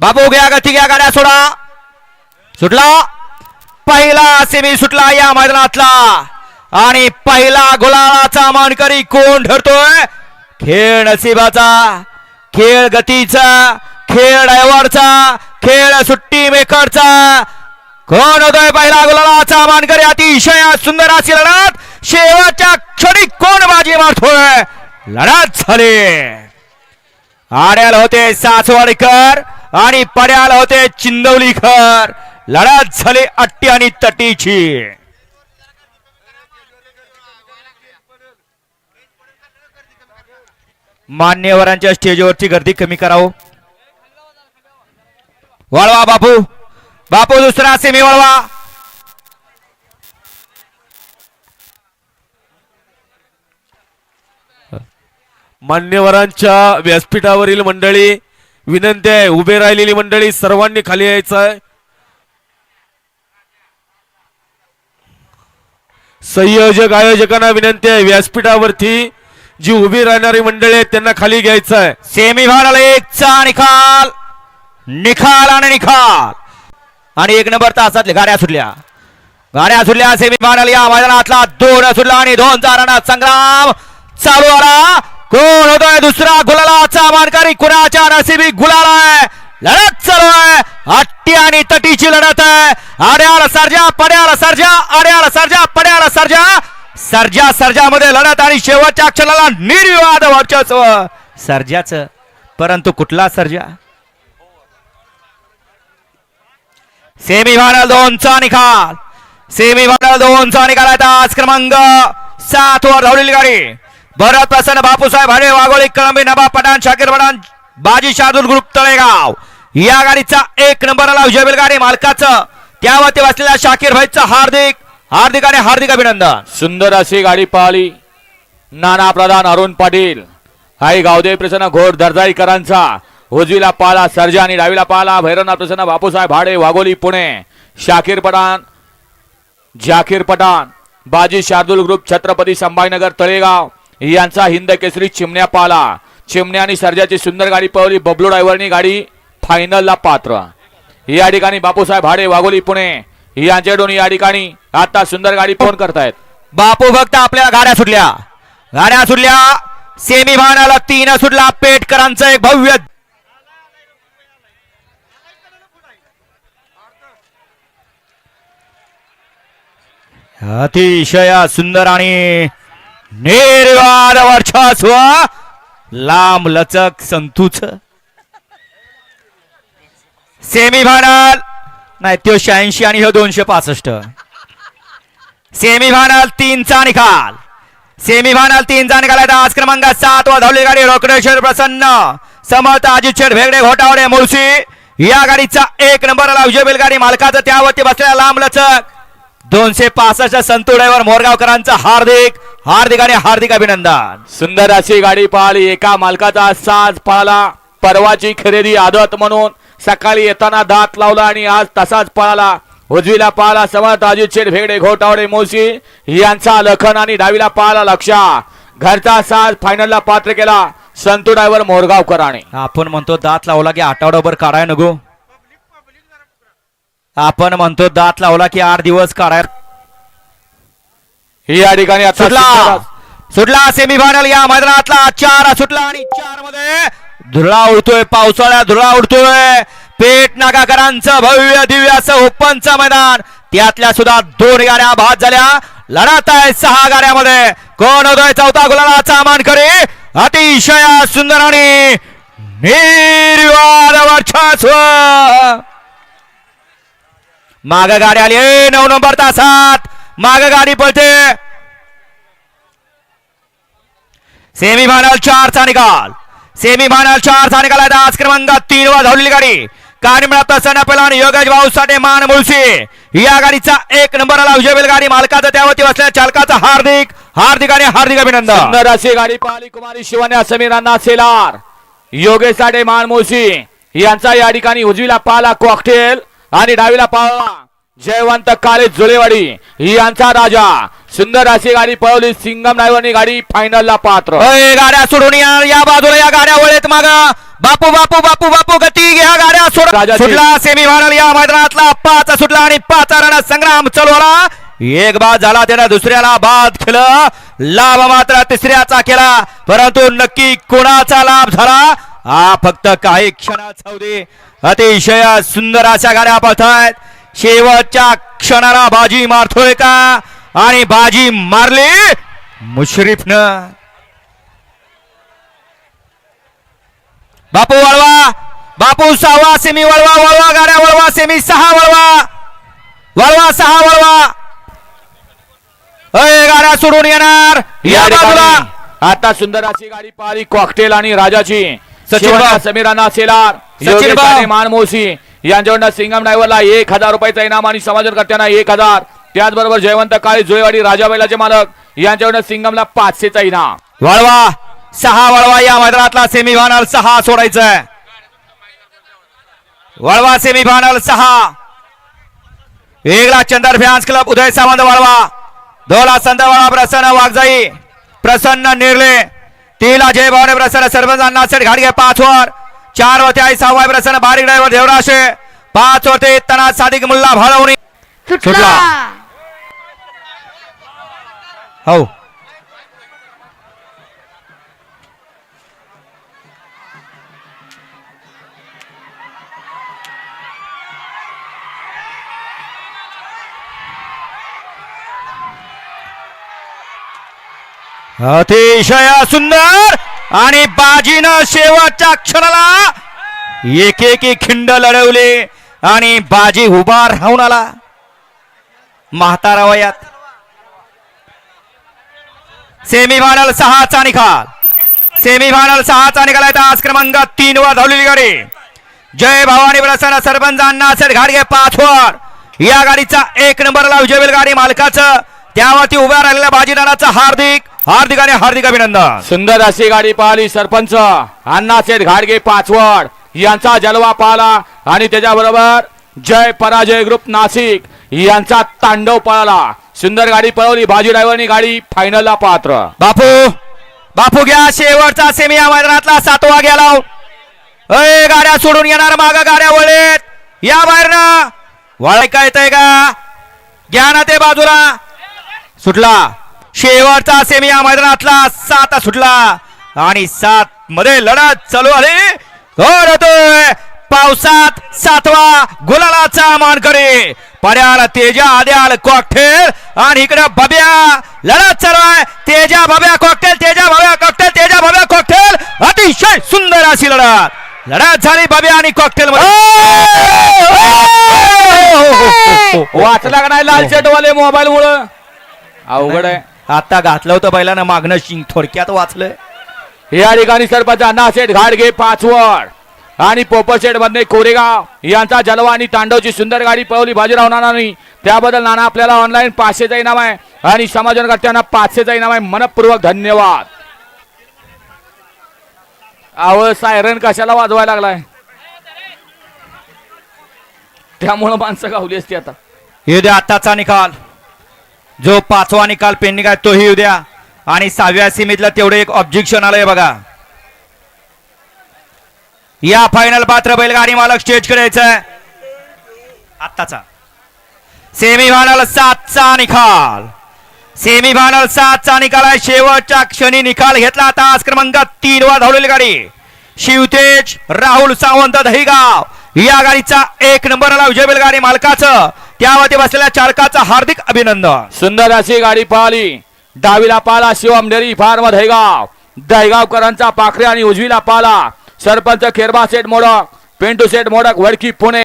बाबू घ्या गती घ्या गाड्या सोडा सुटला? पहिला सेमी सुटला या मैदानातला. आणि पहिला गुलालाचा मानकरी कोण ठरतोय खेळ नशिबाचा खेळ गतीचा खेळ ड्रायव्हरचा खेळ सुट्टी मेकरचा. कोण होतोय पहिला गुलाळाचा मानकरी? अतिशय सुंदर अशी लढत. शेवटच्या क्षणी कोण बाजी मारतोय? लढत झाली. आड्याला होते सासवाडकर. आणि पड्याला होते चिंदवलीकर लढत झाली अट्टी आणि तटीची. मान्यवरांच्या स्टेजवरची गर्दी कमी करावं. वळवा बापू. बापू दुसरा सेमी वळवा. मान्यवरांच्या व्यासपीठावरील मंडळी विनंती आहे उभे राहिलेली मंडळी सर्वांनी खाली यायचं आहे. संयोजक आयोजकांना विनंती आहे व्यासपीठावरती जी उभी राहणारी मंडळी आहेत त्यांना खाली घ्यायचं आहे. सेमी फायनल एकचा निकाल निकाल आणि निकाल आणि एक नंबर तासातल्या गाड्या सुटल्या. गाड्या सुटल्या सेमी फायनल या मैदानातला दोन सुटला आणि दोन चारांना संग्राम चालू आला कोण होतोय दुसरा? गुलालाचा मानकरी कुणाच्या नसिबी गुलाला आहे? लढत चालू आहे. अट्टी आणि तटीची लढत आहे. आड्याला सर्जा पड्याला सर्जा आड्याला सर्जा पड्याला सर्जा. सर्जा सर्जा मध्ये लढत आणि शेवटच्या अक्षराला निर्विवाद वर्चस्व. सर्जाच. परंतु कुठला सर्जा? सेमी फायनल दोनचा निकाल. सेमी फायनल दोनचा निकाल आहे आज क्रमांक सात वर धावलेली गाडी. भरत प्रसन्न बापूसाहेब हरे वाघोळी कळंबी नबा पठाण शाकीर पठाण बाजी शार्दूल ग्रुप तळेगाव. या गाडीचा एक नंबरला विजय गाडी मालकाचं. त्यावरती बसलेल्या शाकीर भाईचं हार्दिक हार्दिक आणि हार्दिक अभिनंदन. सुंदर अशी गाडी पळाली नाना प्रधान अरुण पाटील. आई गावदेव प्रसन्न घोड दर्जाईकरांचा. उजवीला पाला सर्जा आणि डावीला पाला भैरवनाथ प्रसन्न बापूसाहेब भाडे वाघोली पुणे. शाकीर पठाण झाकीर पठाण बाजी शार्दूल ग्रुप छत्रपती संभाजीनगर तळेगाव. यांचा हिंद केसरी चिमण्या पाला. चिमण्या आणि सर्जाची सुंदर गाडी पळवली. बबलू ड्रायव्हरनी गाडी फायनलला पात्र. या ठिकाणी बापूसाहेब भाडे वाघोली पुणे. यांच्याकडून या ठिकाणी आता सुंदर गाडी फोन करतायत. बापू फक्त आपल्या गाड्या सुटल्या. गाड्या सुटल्या. सेमी भानाला तीन सुटला. पेटकरांचं एक भव्य अतिशय सुंदर आणि निर्वाद वर्चस्व लांब लचक संतूच. सेमी फायनल नाही तो शहाऐंशी आणि हे दोनशे पासष्ट. सेमी फायनल तीनचा निकाल. सेमी फायनल तीनचा निकाल आहे. आज क्रमांक सात वा धावली गाडी. रोकडेश्वर प्रसन्न. समर्थ अजित शेठ भेगडे घोटावडे मुळशी. या गाडीचा एक नंबरला विजय गाडी मालकाचं. त्यावरती बसलेला लांब लचक. दोनशे पासष्ट संतू ड्रायव्हर मोरगावकरांचं हार्दिक हार्दिक आणि हार्दिक अभिनंदन. सुंदर अशी गाडी पळाली एका मालकाचा साज पळाला परवाची खरेदी आदत म्हणून सकाळी येताना दात लावला आणि आज तसाच पळाला उजवीला पाला समर्थ अजित शेठ भेगडे घोटावडे मोशी यांचा लखन आणि डावीला पाला लक्षा घरचा साज फायनलला पात्र केला. संतू ड्रायव्हर मोरगावकराने आपण म्हणतो दात लावला की आठवडाभर काढाय नको. आपण म्हणतो दात लावला की आठ दिवस काढाय या ठिकाणी आता सुटला. सुंदर- सुटला सेमीफायनल या मैदानातला. चार सुटला आणि चारमध्ये धुळा उडतोय पावसाळ्यात धुळा उडतोय. पेट नागाकरांचं भव्य दिव्य असं ओपनचं मैदान. त्यातल्या सुद्धा दोन गाड्या बाद झाल्या. लढत आहे सहा गाड्यामध्ये कोण होतोय चौथा गुलालाचा मानकरी? अतिशय सुंदर आणि निर्वाद वर्चस्व. माग गाडी आली. नऊ नंबर तासात. माग गाडी पळते. सेमी फायनल चारचा निकाल. सेमी फायनल चारचा निकाल आहे. आज क्रमांक तीन वर धावलेली गाडी. कानिमळा प्रसन्न पेला आणि योगेश भाऊ साठे मान मुळशी. या गाडीचा एक नंबर आला विजय गाडी. मालकाचा त्यावरती बसलेल्या चालकाचा हार्दिक हार्दिक आणि हार्दिक अभिनंदन. सुंदर अशी गाडी पाहिली कुमारी शिवान्या समीरांना सेलार. योगेश साठे मान मुळशी. यांचा या ठिकाणी उजवीला पाला कॉकटेल आणि डावीला पाला जयवंत काळे जुळेवाडी यांचा राजा. सुंदर अशी गाडी पळवली सिंगम ड्रायव्हरनी गाडी फायनलला पात्र. गाड्या सोडून या या बाजूला या गाड्या वळेत माग. बापू बापू बापू बापू गती घ्या गाड्या सोड. राजाची. सुटला सेमी फायनल या मैदानातला पाच सुटला आणि पाच रण संग्राम चालू आला एक बाद झाला त्यानं दुसऱ्याला बाद केलं. लाभ मात्र तिसऱ्याचा केला. परंतु नक्की कोणाचा लाभ झाला? हा फक्त काही दे अतिशय सुंदर अशा गाड्या पळतायत शेवटच्या क्षणाला बाजी मारतोय का? आणि बाजी मारली मुश्रीफनं. बापू वळवा. बापू सहावा सेमी वळवा वळवा गाड्या वळवा सेमी सहा वळवा. वळवा सहा वळवा. अय गाड्या सोडून येणार. या बाजूला. आता सुंदर अशी गाडी पाहिली कॉकटेल आणि राजाची. सचिन. समीराना सेलार सचिन. आणि मानमोशी. यांच्याकडनं सिंगम ड्रायव्हरला एक हजार रुपयाचा इनाम आणि समाजकर्त्यांना एक हजार. त्याचबरोबर जयवंत काळे जुळेवाडी राजा बैलाचे मालक यांच्याकडनं सिंगमला पाचशेचा इनाम. वळवा सहा वळवा या मैदानातला सेमी फायनल सहा सोडायचं वळवा सेमी फायनल सहा. वेगळा चंदर फॅन्स क्लब उदय सावंत वळवा. दोला संदवाळा प्रसन्न वाघजाई प्रसन्न निर्ले. तिला जय भावने प्रसन्न सर्वजण नासेट घाडगे पाच वर. चार वरती आई सहावा प्रसन्न बारीक ड्रायव्हर देवराशे पाच वरती तना सादिक मुल्ला भाळवणी सुटला. हो. अतिशय सुंदर. आणि बाजीनं शेवटच्या क्षणाला एक एकी खिंड लढवले आणि बाजी उभा राहून आला. म्हातारा वयात सेमी फायनल सहाचा निकाल. सेमी फायनल सहाचा निकाल आहे. आज क्रमांक तीन वर धावलेली गाडी. जय भवानी प्रसन्न सरपंचांना असेल घाडगे पाच वर या गाडीचा एक नंबरला विजयवेल गाडी मालकाचं. त्यावरती उभ्या राहिलेल्या बाजीदाराचं हार्दिक हार्दिक आणि हार्दिक अभिनंदन. सुंदर अशी गाडी पाहिली सरपंच. अण्णासेठ घाडगे पाचवड यांचा जलवा पाहला आणि त्याच्याबरोबर जय पराजय ग्रुप नाशिक यांचा तांडव पळाला. सुंदर गाडी पळवली बाजी ड्रायव्हरनी गाडी फायनलला पात्र. बापू बापू घ्या शेवटचा सेमी या मैदानातला सातवा घ्या लावून अय गाड्या सोडून येणार माग गाड्या वळेत. या बाहेरनं. वळ काय येतंय का? घ्या ना ते बाजूला. सुटला. शेवटचा सेमी या मैदानातला. सात सुटला. आणि सात मध्ये लढत चालू आली घोर होतोय पावसात सातवा गुलालाचा मानकरी. पर्याल तेजा आद्याल कॉकटेल आणि इकडे बब्या लढत चालू आहे. Teja Babya cocktail Teja Babya cocktail Teja Babya cocktail अतिशय सुंदर अशी लढत. लढत झाली बब्या आणि कॉकटेल वाचला का नाही लाल वाले मोबाईल मुळे अवघड आहे. आता घातलं होतं बैलानं मागणं शिंग थोडक्यात वाचलंय. या ठिकाणी सरपंच अण्णासेठ घाडगे पाचवड आणि पोपरशेठ मधले कोरेगाव यांचा जलवा आणि तांडवची सुंदर गाडी पळवली. बाजीराव नानांनी. त्याबद्दल नाना आपल्याला ऑनलाईन पाचशेचा इनाम आहे. आणि समाजकर्त्यांना पाचशेचा इनाम आहे. मनपूर्वक धन्यवाद. आव सायरन कशाला वाजवायला लागलाय? त्यामुळं माणसं गावली असती आता. येऊ द्या आताचा निकाल. जो पाचवा निकाल पेंडिंग आहे तोही येऊ द्या आणि सहाव्या सीमेतलं तेवढं एक ऑब्जेक्शन आलंय बघा. या फायनल पात्र बैलगाडी मालक स्टेज करायचं आत्ताचा. सेमी फायनल सातचा निकाल. सेमी फायनल सातचा निकाल आहे. शेवटच्या क्षणी निकाल घेतला आता आज क्रमांक तीन वर धावलेली गाडी. शिवतेज राहुल सावंत दहीगाव. या गाडीचा एक नंबरला विजय बैलगाडी मालकाचं. त्यामध्ये बसलेल्या चालकाचं हार्दिक अभिनंदन. सुंदर अशी गाडी पाहिली. डावीला पाला शिवम डेरी फार्म दहेगाव दहेगावकरांचा पाखरे आणि उजवीला पाला सरपंच खेरबा सेठ मोडक पेंटू सेठ मोडक वडकी पुणे.